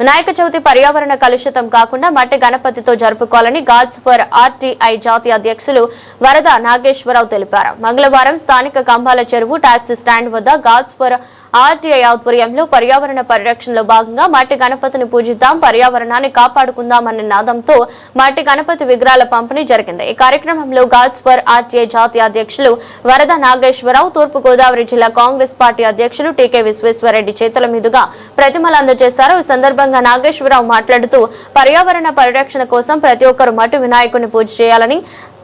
వినాయక చవితి పర్యావరణ కలుషితం కాకుండా మట్టి గణపతితో జరుపుకోవాలని గాడ్స్ ఫర్ ఆర్టీఐ జాతీయ అధ్యక్షులు వరద నాగేశ్వరరావు తెలిపారు. మంగళవారం స్థానిక కంబాల చెరువు టాక్సీ స్టాండ్ వద్ద గాడ్స్ ఫర్ ఆర్టీఐ ఆధ్వర్యంలో పర్యావరణ పరిరక్షణలో భాగంగా మట్టి గణపతిని పూజిద్దాం పర్యావరణాన్ని కాపాడుకుందామన్న నాదంతో మట్టి గణపతి విగ్రహాల పంపిణీ జరిగింది. ఈ కార్యక్రమంలో గాజ్పర్ ఆర్టీఐ జాతీయ అధ్యక్షులు వరద నాగేశ్వరరావు తూర్పు గోదావరి జిల్లా కాంగ్రెస్ పార్టీ అధ్యక్షులు టీకే విశ్వేశ్వరరెడ్డి చేతుల మీదుగా ప్రతిమలు అందజేశారు. ఈ సందర్భంగా నాగేశ్వరరావు మాట్లాడుతూ పర్యావరణ పరిరక్షణ కోసం ప్రతి ఒక్కరూ మట్టి వినాయకుడిని పూజ చేయాలని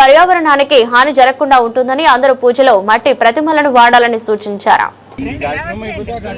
పర్యావరణానికి హాని జరగకుండా ఉంటుందని అందరూ పూజలో మట్టి ప్రతిమలను వాడాలని సూచించారు. వాయిస్ చెప్పండి ముందు దా,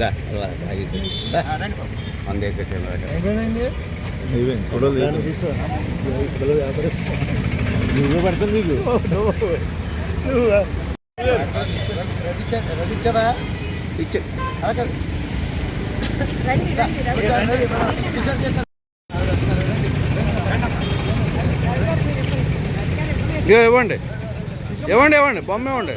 రా, తాగేసి. దా. మన దేశం వచ్చాను రా. నువ్వే పడుతుంది నీకు. ఇచ్చే. ఇవ్వండి. ఇవ్వండి ఇవ్వండి. బొమ్మ ఇవ్వండి.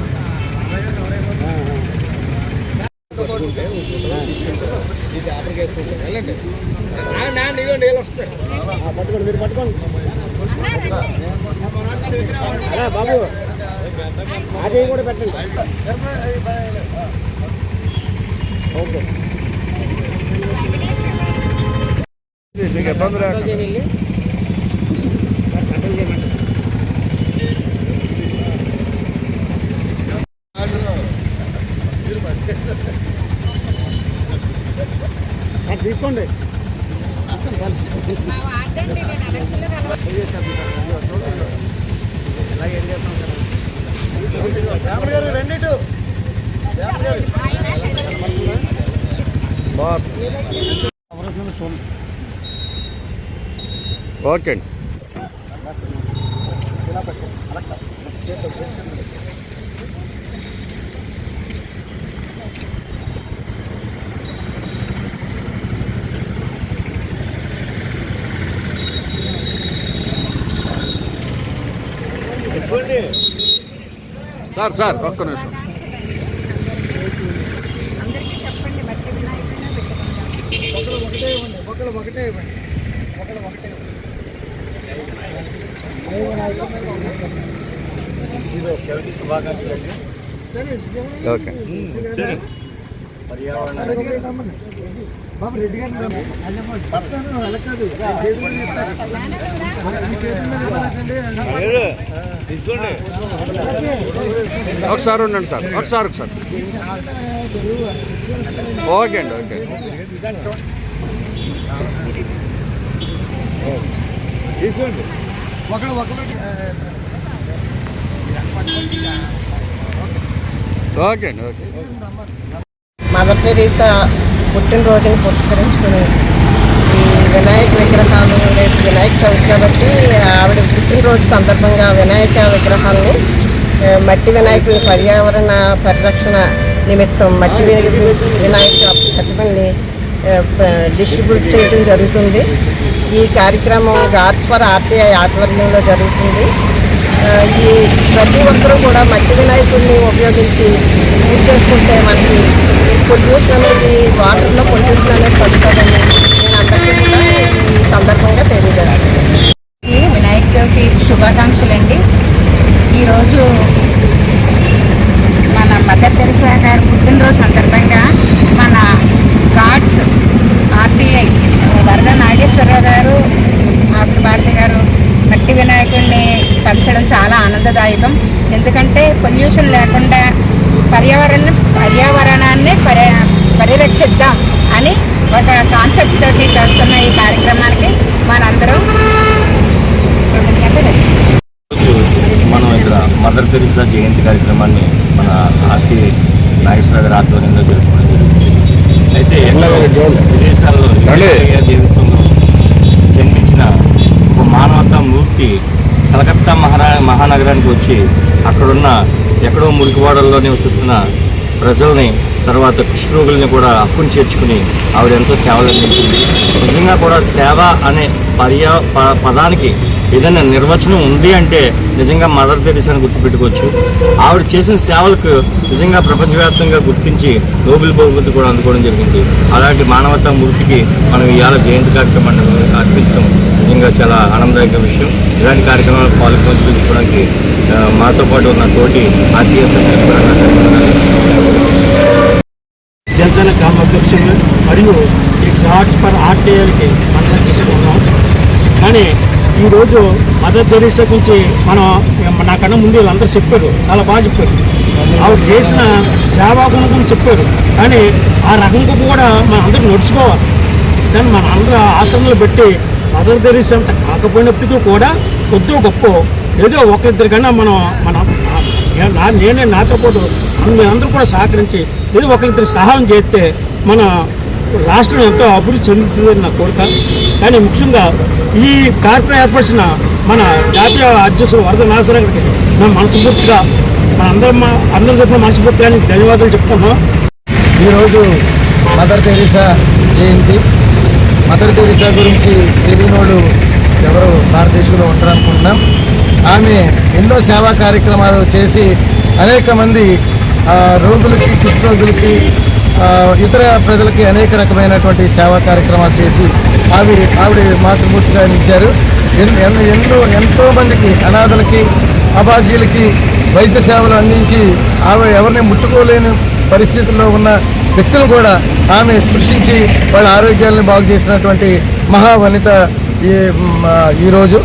రెడ్డి గారు వస్తున్నారండి ఉన్నవాడే ఇది అయిపోయాడు పట్టుకోండి మీరు పట్టుకోండి అరే బాబు. ఆ చేయి కూడా పెట్టండి. ఓకే. మీకు ఇబ్బంది లేకుండా. తీసుకోండి. రాముడు గారు రండి ఇటు. రాముడు గారు. ఓకే అండి. సార్ సార్ ఒక్క నిమిషం. ఒకటే ఇవ్వండి ఒకటే ఒకటే ఓకే. బాబు రెడ్డి గారు. ఒకసారి ఉండండి సార్. ఒకసారి ఒకసారి. ఓకే అండి ఓకే. తీసుకోండి. ఓకే అండి ఓకే. మదర్ తెరీసా పుట్టినరోజుని పురస్కరించుకుని ఈ వినాయక విగ్రహాలు రేపు వినాయక చవితి కాబట్టి ఆవిడ పుట్టినరోజు సందర్భంగా వినాయక విగ్రహాలని మట్టి వినాయకుని పర్యావరణ పరిరక్షణ నిమిత్తం మట్టి వినాయక ప్రతిమల్ని డిస్ట్రిబ్యూట్ చేయడం జరుగుతుంది. ఈ కార్యక్రమం గాడ్స్ ఫర్ ఆర్టీఐ ఆధ్వర్యంలో జరుగుతుంది. ఈ ప్రతి ఒక్కరూ కూడా మట్టి వినాయకుడిని ఉపయోగించి పూజ చేసుకుంటే మనకి పొల్యూషన్ అనేది వాటర్లో పొల్యూషన్ అనేది తగ్గుతుందని నేను అందరికీ కూడా ఈ సందర్భంగా తెలియజేయాలి వినాయక చవితి శుభాకాంక్షలు అండి ఈరోజు మన మదర్ తెరిసా గారి పుట్టినరోజు సందర్భంగా మన గాడ్స్ ఆర్టీఐ వరద నాగేశ్వరరావు గారు ఆకుల భారతి గారు మట్టి వినాయకుడిని పంచడం చాలా ఆనందదాయకం. ఎందుకంటే పొల్యూషన్ లేకుండా పర్యావరణ పర్యావరణాన్ని పరి పరిరక్షిద్దాం అని ఒక కాన్సెప్ట్ తోటి చేస్తున్న ఈ కార్యక్రమానికి మనందరం మనం ఇక్కడ మదర్ తెరిసా జయంతి కార్యక్రమాన్ని మన ఆర్టీ నాగేశ్వర గారి ఆధ్వర్యంలో జరుపుకోవడం జరిగింది. అయితే ఎన్నో విదేశాల్లో దేశంలో జన్మించిన ఒక మానవతా మూర్తి కలకత్తా మహారా మహానగరానికి వచ్చి అక్కడున్న ఎక్కడో మురికివాడల్లో నివసిస్తున్న ప్రజల్ని తర్వాత కృష్ణరోగుల్ని కూడా అప్పుని చేర్చుకుని ఆవిడ ఎంతో సేవలు అందించింది. నిజంగా కూడా సేవ అనే పర్యా ప- పదానికి ఏదైనా నిర్వచనం ఉంది అంటే నిజంగా మదర్ తెరిసాని గుర్తుపెట్టుకోవచ్చు. ఆవిడ చేసిన సేవలకు నిజంగా ప్రపంచవ్యాప్తంగా గుర్తించి నోబెల్ బహుమతి కూడా అందుకోవడం జరిగింది. అలాంటి మానవతా మూర్తికి మనం ఇవాళ జయంతి కార్యక్రమాన్ని అర్పించడం నిజంగా చాలా ఆనందదాయక విషయం. ఇలాంటి కార్యక్రమాలు పాల్పంచుకోవడానికి మాతో పాటు ఉన్న తోటి ఆర్టీఎస్ జనసేన కామ అధ్యక్షులు మరియు ఈ గాడ్స్ ఫర్ ఆర్టీఐకి మనం కానీ ఈరోజు మదర్ తెరీసా గురించి మనం నాకన్నా ముందు వీళ్ళందరూ చెప్పారు చాలా బాగా చెప్పారు. ఆవిడ చేసిన సేవా గుణం గురించి చెప్పారు. కానీ ఆ రకంగా కూడా మన అందరూ నడుచుకోవాలి. దాన్ని మన అందరూ ఆశ్రమంలో పెట్టి మదర్ తెరీసా అంత కాకపోయినప్పటికీ కూడా కొద్దో గొప్ప. ఏదో ఒకరిద్దరికన్నా మనం మనం నా- నా నేనే నాతో పాటు అందరూ కూడా సహకరించి ఏదో ఒకరిద్దరు సహాయం చేస్తే మన రాష్ట్రం ఎంతో అభివృద్ధి చెందుతుందని నా కోరిక. కానీ ముఖ్యంగా ఈ కార్యక్రమం ఏర్పరిచిన మన జాతీయ అధ్యక్షుడు వరద నాగేశ్వర గారికి మేము మనస్ఫూర్తిగా మన అందరం అందరం చెప్పిన మనస్ఫూర్తిగా ధన్యవాదాలు చెప్తున్నాం ఈరోజు మదర్ తెరీసా జయంతి. మదర్ తెరీసా గురించి తెలియని వాళ్ళు ఎవరు భారతదేశంలో ఉంటారనుకుంటున్నాం. ఆమె ఎన్నో సేవా కార్యక్రమాలు చేసి అనేక మంది రోగులకి కుష్ఠరోగులకి ఇతర ప్రజలకి అనేక రకమైనటువంటి సేవా కార్యక్రమాలు చేసి ఆవి ఆవిడ మాతృమూర్తిగా నిలిచారు. ఎన్- ఎన్నో ఎంతో మందికి అనాథలకి అభాగ్యులకి వైద్య సేవలు అందించి ఆమె ఎవరిని ముట్టుకోలేని పరిస్థితుల్లో ఉన్న వ్యక్తులు కూడా ఆమె స్పృశించి వాళ్ళ ఆరోగ్యాలను బాగు చేసినటువంటి మహావనిత ఈ ఈరోజు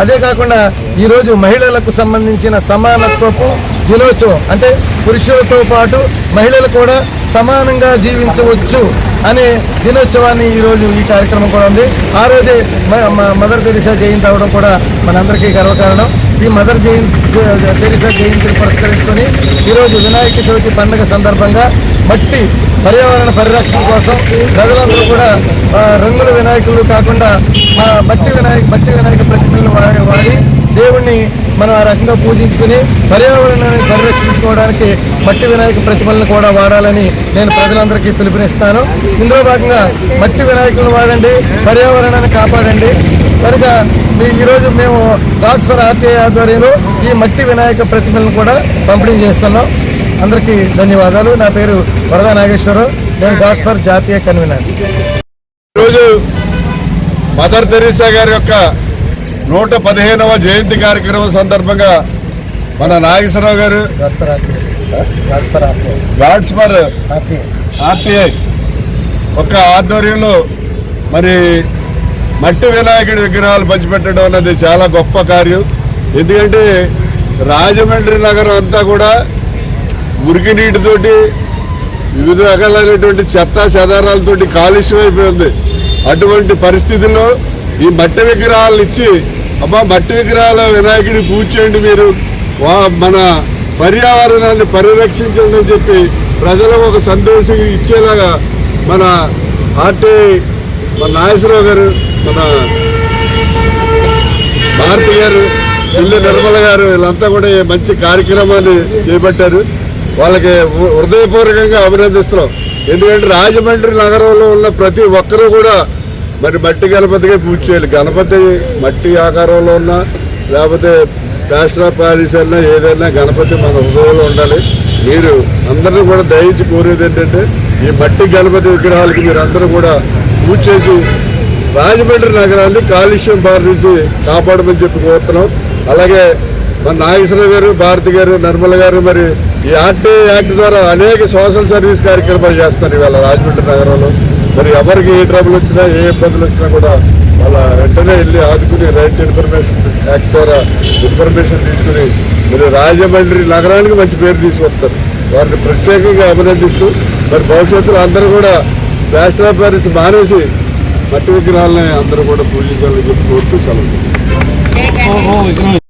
అదే కాకుండా ఈరోజు మహిళలకు సంబంధించిన సమానత్వపు దినోత్సవం అంటే పురుషులతో పాటు మహిళలు కూడా సమానంగా జీవించవచ్చు అనే దినోత్సవాన్ని ఈరోజు ఈ కార్యక్రమం కూడా ఉంది. ఆ రోజే మ- మ- మదర్ తెరిసా జయంతి అవడం కూడా మనందరికీ గర్వకారణం. ఈ మదర్ జయంతి జ- తెరిసా జయంతిని పురస్కరించుకొని ఈరోజు వినాయక చవితి పండుగ సందర్భంగా మట్టి పర్యావరణ పరిరక్షణ కోసం ప్రజలందరూ కూడా రంగుల వినాయకులు కాకుండా మట్టి వినాయక మట్టి వినాయక ప్రతిమలను వాడి వాడి దేవుణ్ణి మనం ఆ రకంగా పూజించుకుని పర్యావరణాన్ని పరిరక్షించుకోవడానికి మట్టి వినాయక ప్రతిమలను కూడా వాడాలని నేను ప్రజలందరికీ పిలుపునిస్తాను. ఇందులో భాగంగా మట్టి వినాయకులను వాడండి పర్యావరణాన్ని కాపాడండి. కనుక మీ ఈరోజు మేము గాడ్స్ ఫర్ ఆర్టీఐ ఆధ్వర్యంలో ఈ మట్టి వినాయక ప్రతిమలను కూడా పంపిణీ చేస్తున్నాం. అందరికీ ధన్యవాదాలు. నా పేరు వరద నాగేశ్వరరావు. నేను డాక్టర్ ఫర్ జాతీయ కన్వీనర్. ఈరోజు మదర్ తెరీసా గారి యొక్క నూట పదిహేనవ జయంతి కార్యక్రమం సందర్భంగా మన నాగేశ్వరరావు గారు గాడ్స్ ఫర్ ఆర్టీఐ ఒక ఆధ్వర్యంలో మరి మట్టి వినాయకుడి విగ్రహాలు పంచిపెట్టడం అన్నది చాలా గొప్ప కార్యం. ఎందుకంటే రాజమండ్రి నగరం అంతా కూడా మురికి నీటితోటి వివిధ రకాలైనటువంటి చెత్త చెదారాలతోటి కాలుష్యం అయిపోయింది. అటువంటి పరిస్థితుల్లో ఈ మట్టి విగ్రహాలను ఇచ్చి అమ్మా మట్టి విగ్రహాల వినాయకుడి పూజ చేయండి మీరు. వా- మన పర్యావరణాన్ని పరిరక్షించండి అని చెప్పి ప్రజలకు ఒక సంతోషం ఇచ్చేలాగా మన ఆర్టీ మన నాగేశ్వరరావు గారు మన భారతి గారు పిల్లి నిర్మల గారు వీళ్ళంతా కూడా మంచి కార్యక్రమాన్ని చేపట్టారు. వాళ్ళకి హృదయపూర్వకంగా అభినందిస్తున్నాం. ఎందుకంటే రాజమండ్రి నగరంలో ఉన్న ప్రతి ఒక్కరూ కూడా మరి మట్టి గణపతిగా పూజ చేయాలి. గణపతి మట్టి ఆకారంలో ఉన్నా లేకపోతే ప్లాస్టర్ ఆఫ్ ప్యారిస్ ఏదైనా గణపతి మన హృదయంలో ఉండాలి. మీరు అందరినీ కూడా దయించి కోరేది ఏంటంటే ఈ మట్టి గణపతి విగ్రహాలకి మీరు అందరూ కూడా పూజ చేసి రాజమండ్రి నగరాన్ని కాలుష్యం బారి నుంచి కాపాడమని చెప్పి కోరుతున్నాం. అలాగే మన నాగేశ్వర గారు భారతి గారు నిర్మల గారు మరి ఈ ఆర్టీఐ యాక్ట్ ద్వారా అనేక సోషల్ సర్వీస్ కార్యక్రమాలు చేస్తున్నారు ఇవాళ రాజమండ్రి నగరంలో. మరి ఎవరికి ఏ ట్రబుల్ వచ్చినా ఏ ఇబ్బందులు వచ్చినా కూడా వాళ్ళ వెంటనే వెళ్ళి ఆదుకుని రైట్ ఇన్ఫర్మేషన్ యాక్ట్ ద్వారా ఇన్ఫర్మేషన్ తీసుకుని మరి రాజమండ్రి నగరానికి మంచి పేరు తీసుకొస్తారు. వారిని ప్రత్యేకంగా అభినందిస్తూ మరి భవిష్యత్తులో అందరూ కూడా ప్లాస్టర్ ఆఫ్ ప్యారిస్ మానేసి మట్టి విగ్రహాలని అందరూ కూడా పూజించాలని చెప్పి కోరుతూ సెలవు.